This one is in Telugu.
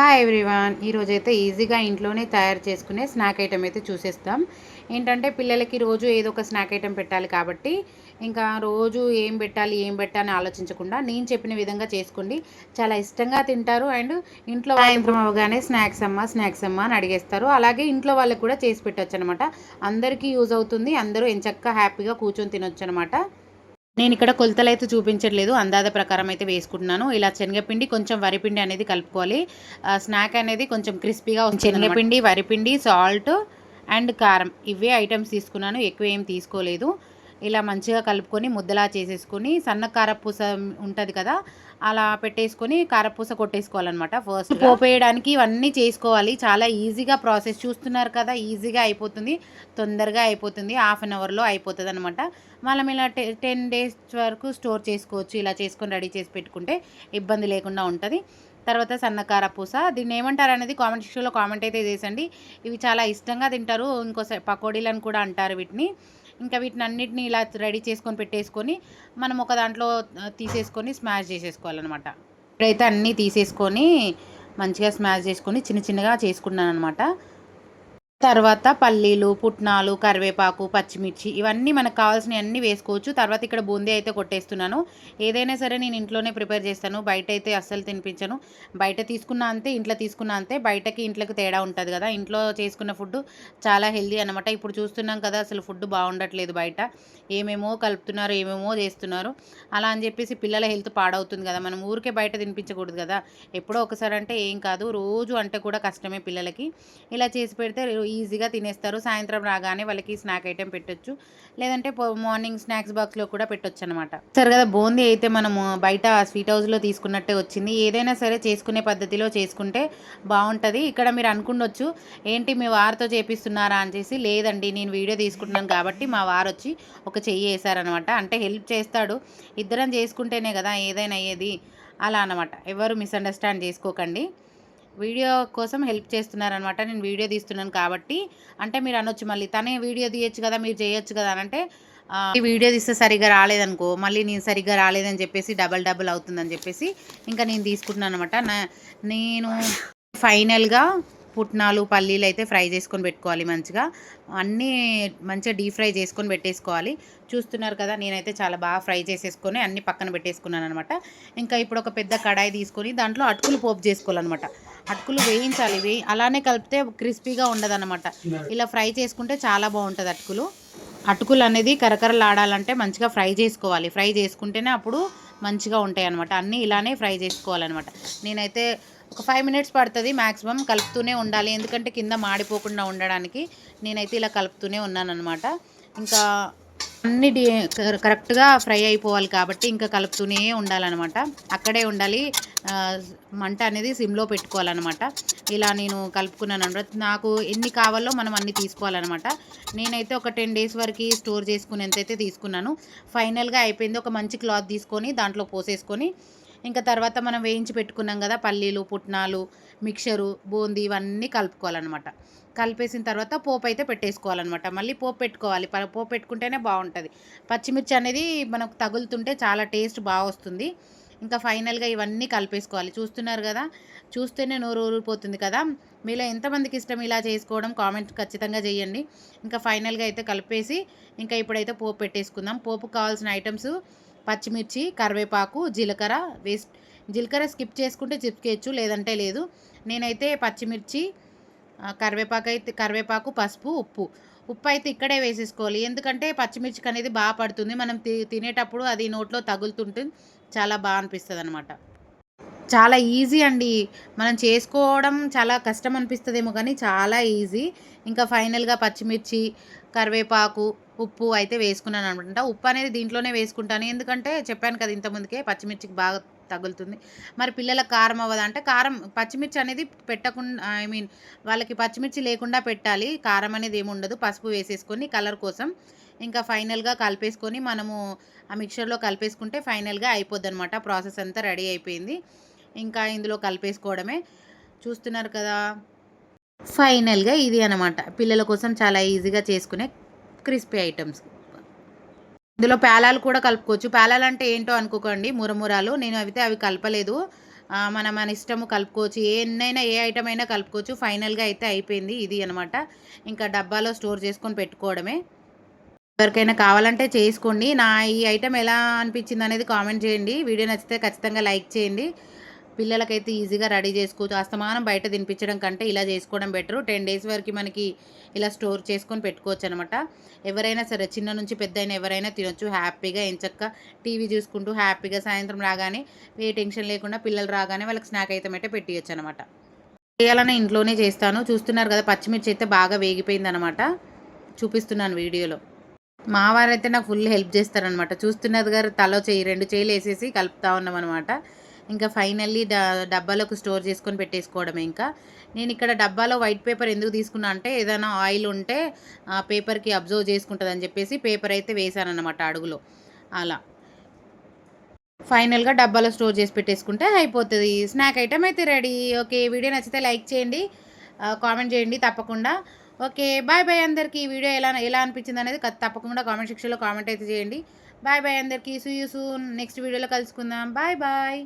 Hi everyone. ఈరోజు అయితే ఈజీగా ఇంట్లోనే తయారు చేసుకునే స్నాక్ ఐటెం అయితే చూసేస్తాం. ఏంటంటే పిల్లలకి రోజు ఏదో ఒక స్నాక్ ఐటెం పెట్టాలి కాబట్టి ఇంకా రోజు ఏం పెట్టాలి ఏం పెట్టాలని ఆలోచించకుండా నేను చెప్పిన విధంగా చేసుకోండి. చాలా ఇష్టంగా తింటారు అండ్ ఇంట్లో సాయంత్రం అవగానే స్నాక్స్ అమ్మ స్నాక్స్ అమ్మ అని అడిగేస్తారు. అలాగే ఇంట్లో వాళ్ళకి కూడా చేసి పెట్టవచ్చు అనమాట అందరికీ యూజ్ అవుతుంది అందరూ ఎంచక్క హ్యాపీగా కూర్చొని తినొచ్చు అనమాట నేను ఇక్కడ కొలతలు అయితే చూపించట్లేదు. అందాద ప్రకారం అయితే వేసుకుంటున్నాను. ఇలా శనగపిండి కొంచెం వరిపిండి అనేది కలుపుకోవాలి. స్నాక్ అనేది కొంచెం క్రిస్పీగా శనగపిండి వరిపిండి సాల్ట్ అండ్ కారం. ఇవే ఐటమ్స్ తీసుకున్నాను. ఎక్కువ ఏం తీసుకోలేదు. ఇలా మంచిగా కలుపుకొని ముద్దలా చేసేసుకొని సన్న కారపూస ఉంటుంది కదా అలా పెట్టేసుకొని కారపూస కొట్టేసుకోవాలన్నమాట ఫస్ట్ పోపేయడానికి ఇవన్నీ చేసుకోవాలి. చాలా ఈజీగా ప్రాసెస్ చూస్తున్నారు కదా ఈజీగా అయిపోతుంది తొందరగా అయిపోతుంది హాఫ్ అన్ అవర్లో అయిపోతుంది అనమాట మనం ఇలా టెన్ డేస్ వరకు స్టోర్ చేసుకోవచ్చు ఇలా చేసుకొని రెడీ చేసి పెట్టుకుంటే ఇబ్బంది లేకుండా ఉంటుంది. తర్వాత సన్నకార పూస దీన్ని ఏమంటారు అనేది కామెంట్ సెక్షన్లో కామెంట్ అయితే చేసండి ఇవి చాలా ఇష్టంగా తింటారు ఇంకోసారి పకోడీలను కూడా అంటారు వీటిని. ఇంకా వీటిని అన్నిటిని ఇలా రెడీ చేసుకొని పెట్టేసుకొని మనం ఒక దాంట్లో తీసేసుకొని స్మాష్ చేసేసుకోవాలన్నమాట. ఇప్పుడైతే అన్నీ తీసేసుకొని మంచిగా స్మాష్ చేసుకొని చిన్న చిన్నగా చేసుకున్నాను అనమాట తర్వాత పల్లీలు పుట్నాలు కరివేపాకు పచ్చిమిర్చి ఇవన్నీ మనకు కావాల్సినవి అన్నీ వేసుకోవచ్చు. తర్వాత ఇక్కడ బూందీ అయితే కొట్టేస్తున్నాను. ఏదైనా సరే నేను ఇంట్లోనే ప్రిపేర్ చేస్తాను. బయట అయితే అస్సలు తినిపించను. బయట తీసుకున్న అంతే ఇంట్లో తీసుకున్న అంతే. బయటకి ఇంట్లోకి తేడా ఉంటుంది కదా. ఇంట్లో చేసుకున్న ఫుడ్ చాలా హెల్దీ అనమాట ఇప్పుడు చూస్తున్నాం కదా అసలు ఫుడ్ బాగుండట్లేదు బయట. ఏమేమో కలుపుతున్నారు ఏమేమో చేస్తున్నారు. అలా అని చెప్పేసి పిల్లల హెల్త్ పాడవుతుంది కదా. మనం ఊరికే బయట తినిపించకూడదు కదా. ఎప్పుడో ఒకసారి అంటే ఏం కాదు. రోజు అంటే కూడా కష్టమే పిల్లలకి. ఇలా చేసి పెడితే ఈజీగా తినేస్తారు. సాయంత్రం రాగానే వాళ్ళకి స్నాక్ ఐటెం పెట్టొచ్చు. లేదంటే మార్నింగ్ స్నాక్స్ బాక్స్లో కూడా పెట్టొచ్చు అనమాట సరే కదా బూందీ అయితే మనము బయట స్వీట్ హౌస్లో తీసుకున్నట్టే వచ్చింది. ఏదైనా సరే చేసుకునే పద్ధతిలో చేసుకుంటే బాగుంటుంది. ఇక్కడ మీరు అనుకుండొచ్చు ఏంటి మీ వారితో చేపిస్తున్నారా? అని చేసి లేదండి నేను వీడియో తీసుకుంటున్నాను కాబట్టి మా వారు వచ్చి ఒక చెయ్యి వేసారనమాట అంటే హెల్ప్ చేస్తాడు. ఇద్దరం చేసుకుంటేనే కదా ఏదైనా అయ్యేది. అలా అనమాట. ఎవరు మిస్అండర్స్టాండ్ చేసుకోకండి. వీడియో కోసం హెల్ప్ చేస్తున్నారనమాట నేను వీడియో తీస్తున్నాను కాబట్టి అంటే మీరు అనొచ్చు మళ్ళీ తనే వీడియో తీయొచ్చు కదా మీరు చేయొచ్చు కదా అని అంటే ఈ వీడియో తీస్తే సరిగ్గా రాలేదనుకో మళ్ళీ నేను సరిగ్గా రాలేదని చెప్పేసి డబల్ డబల్ అవుతుందని చెప్పేసి ఇంకా నేను తీసుకుంటున్నాను అనమాట నా నేను ఫైనల్గా పుట్నాలు పల్లీలు అయితే ఫ్రై చేసుకొని పెట్టుకోవాలి మంచిగా. అన్నీ మంచిగా డీప్ ఫ్రై చేసుకొని పెట్టేసుకోవాలి. చూస్తున్నారు కదా నేనైతే చాలా బాగా ఫ్రై చేసేసుకొని అన్ని పక్కన పెట్టేసుకున్నాను అనమాట ఇంకా ఇప్పుడు ఒక పెద్ద కడాయి తీసుకొని దాంట్లో అటుకులు పోపు చేసుకోవాలన్నమాట. అటుకులు వేయించాలి. ఇవి అలానే కలిపితే క్రిస్పీగా ఉండదన్నమాట. ఇలా ఫ్రై చేసుకుంటే చాలా బాగుంటుంది అటుకులు. అటుకులు అనేది కరకరలాడాలంటే మంచిగా ఫ్రై చేసుకోవాలి. ఫ్రై చేసుకుంటేనే అప్పుడు మంచిగా ఉంటాయి అనమాట అన్నీ ఇలానే ఫ్రై చేసుకోవాలన్నమాట. నేనైతే ఒక ఫైవ్ మినిట్స్ పడుతుంది మ్యాక్సిమం కలుపుతూనే ఉండాలి. ఎందుకంటే కింద మాడిపోకుండా ఉండడానికి నేనైతే ఇలా కలుపుతూనే ఉన్నాను అనమాట ఇంకా అన్ని డి కరెక్ట్గా ఫ్రై అయిపోవాలి కాబట్టి ఇంకా కలుపుతూనే ఉండాలన్నమాట. అక్కడే ఉండాలి. మంట అనేది సిమ్లో పెట్టుకోవాలన్నమాట. ఇలా నేను కలుపుకున్నాను అనమాట. నాకు ఎన్ని కావాలో మనం అన్ని తీసుకోవాలన్నమాట. నేనైతే ఒక టెన్ డేస్ వరకు స్టోర్ చేసుకునేంతైతే తీసుకున్నాను. ఫైనల్గా అయిపోయింది. ఒక మంచి క్లాత్ తీసుకొని దాంట్లో పోసేసుకొని ఇంకా తర్వాత మనం వేయించి పెట్టుకున్నాం కదా పల్లీలు పుట్నాలు మిక్చరు బూందీ ఇవన్నీ కలుపుకోవాలన్నమాట. కలిపేసిన తర్వాత పోపు అయితే పెట్టేసుకోవాలన్నమాట. మళ్ళీ పోపు పెట్టుకోవాలి. ప- పోపు పెట్టుకుంటేనే బాగుంటుంది. పచ్చిమిర్చి అనేది మనకు తగులుతుంటే చాలా టేస్ట్ బాగా వస్తుంది. ఇంకా ఫైనల్గా ఇవన్నీ కలిపేసుకోవాలి. చూస్తున్నారు కదా? చూస్తేనే నోరు ఊరిపోతుంది కదా? మీలో ఎంతమందికి ఇష్టం ఇలా చేసుకోవడం? కామెంట్ ఖచ్చితంగా చేయండి. ఇంకా ఫైనల్గా అయితే కలిపేసి ఇంకా ఇప్పుడైతే పోపు పెట్టేసుకుందాం. పోపు కావాల్సిన ఐటమ్స్ పచ్చిమిర్చి కరివేపాకు జీలకర్ర వేస్ట్ జీలకర్ర స్కిప్ చేసుకుంటే చిప్కేయచ్చు లేదంటే లేదు. నేనైతే పచ్చిమిర్చి కరివేపాకు అయితే కరివేపాకు పసుపు ఉప్పు. ఉప్పు అయితే ఇక్కడే వేసేసుకోవాలి. ఎందుకంటే పచ్చిమిర్చికి అనేది బాగా పడుతుంది. మనం తి తినేటప్పుడు అది నోట్లో తగులుతుంటుంది చాలా బాగా అనిపిస్తుంది అనమాట చాలా ఈజీ అండి. మనం చేసుకోవడం చాలా కష్టం అనిపిస్తుందేమో కానీ చాలా ఈజీ. ఇంకా ఫైనల్గా పచ్చిమిర్చి కరివేపాకు ఉప్పు అయితే వేసుకున్నాను అనమాట ఉప్పు అనేది దీంట్లోనే వేసుకుంటాను. ఎందుకంటే చెప్పాను కదా ఇంతకుముందుకే పచ్చిమిర్చికి బాగా తగులుతుంది. మరి పిల్లల కారం అవ్వదు? అంటే కారం పచ్చిమిర్చి అనేది పెట్టకుండా ఐ మీన్ వాళ్ళకి పచ్చిమిర్చి లేకుండా పెట్టాలి. కారం అనేది ఏమి ఉండదు. పసుపు వేసేసుకొని కలర్ కోసం ఇంకా ఫైనల్గా కలిపేసుకొని మనము ఆ మిక్చర్లో కలిపేసుకుంటే ఫైనల్గా అయిపోద్ది అనమాట ప్రాసెస్ అంతా రెడీ అయిపోయింది. ఇంకా ఇందులో కలిపేసుకోవడమే. చూస్తున్నారు కదా? ఫైనల్గా ఇది అనమాట పిల్లల కోసం చాలా ఈజీగా చేసుకునే క్రిస్పీ ఐటమ్స్. ఇందులో పేలాలు కూడా కలుపుకోవచ్చు. పేలాలు అంటే ఏంటో అనుకోకండి. మురమురాలు. నేను అయితే అవి కలపలేదు. మన మన ఇష్టము కలుపుకోవచ్చు. ఎన్నైనా ఏ ఐటమ్ అయినా కలుపుకోవచ్చు. ఫైనల్గా అయితే అయిపోయింది ఇది అనమాట ఇంకా డబ్బాలో స్టోర్ చేసుకొని పెట్టుకోవడమే. ఎవరికైనా కావాలంటే చేసుకోండి. నా ఈ ఐటెం ఎలా అనిపించింది అనేది కామెంట్ చేయండి. వీడియో నచ్చితే ఖచ్చితంగా లైక్ చేయండి. పిల్లలకైతే ఈజీగా రెడీ చేసుకోవచ్చు. అస్తమానం బయట తినిపించడం కంటే ఇలా చేసుకోవడం బెటర్. టెన్ డేస్ వరకు మనకి ఇలా స్టోర్ చేసుకొని పెట్టుకోవచ్చు అనమాట ఎవరైనా సరే చిన్న నుంచి పెద్ద అయినా ఎవరైనా తినొచ్చు. హ్యాపీగా ఎంచక్క టీవీ చూసుకుంటూ హ్యాపీగా సాయంత్రం రాగానే ఏ టెన్షన్ లేకుండా పిల్లలు రాగానే వాళ్ళకి స్నాక్ అయితే అయితే పెట్టియచ్చు అనమాట చేయాలని ఇంట్లోనే చేస్తాను. చూస్తున్నారు కదా పచ్చిమిర్చి అయితే బాగా వేగిపోయింది అనమాట చూపిస్తున్నాను వీడియోలో. మా వారైతే నాకు ఫుల్ హెల్ప్ చేస్తారనమాట. చూస్తున్నది గారు తలో చేయి రెండు చేయిలు వేసేసి కలుపుతా ఉన్నాం అనమాట ఇంకా ఫైనల్లీ డబ్బాలోకి స్టోర్ చేసుకొని పెట్టేసుకోవడమే ఇంకా. నేను ఇక్కడ డబ్బాలో వైట్ పేపర్ ఎందుకు తీసుకున్నా అంటే ఏదైనా ఆయిల్ ఉంటే ఆ పేపర్కి అబ్జర్వ్ చేసుకుంటుంది అని చెప్పేసి పేపర్ అయితే వేసానన్నమాట అడుగులో. అలా. ఫైనల్గా డబ్బాలో స్టోర్ చేసి పెట్టేసుకుంటే అయిపోతుంది. స్నాక్ ఐటమ్ అయితే రెడీ. ఓకే వీడియో నచ్చితే లైక్ చేయండి. కామెంట్ చేయండి తప్పకుండా. ఓకే బాయ్ బాయ్ అందరికీ. ఈ వీడియో ఎలా ఎలా అనిపించింది అనేది తప్పకుండా కామెంట్ సెక్షన్లో కామెంట్ అయితే చేయండి. బాయ్ బాయ్ అందరికీ. సూ యూ సూన్. నెక్స్ట్ వీడియోలో కలుసుకుందాం. Bye bye.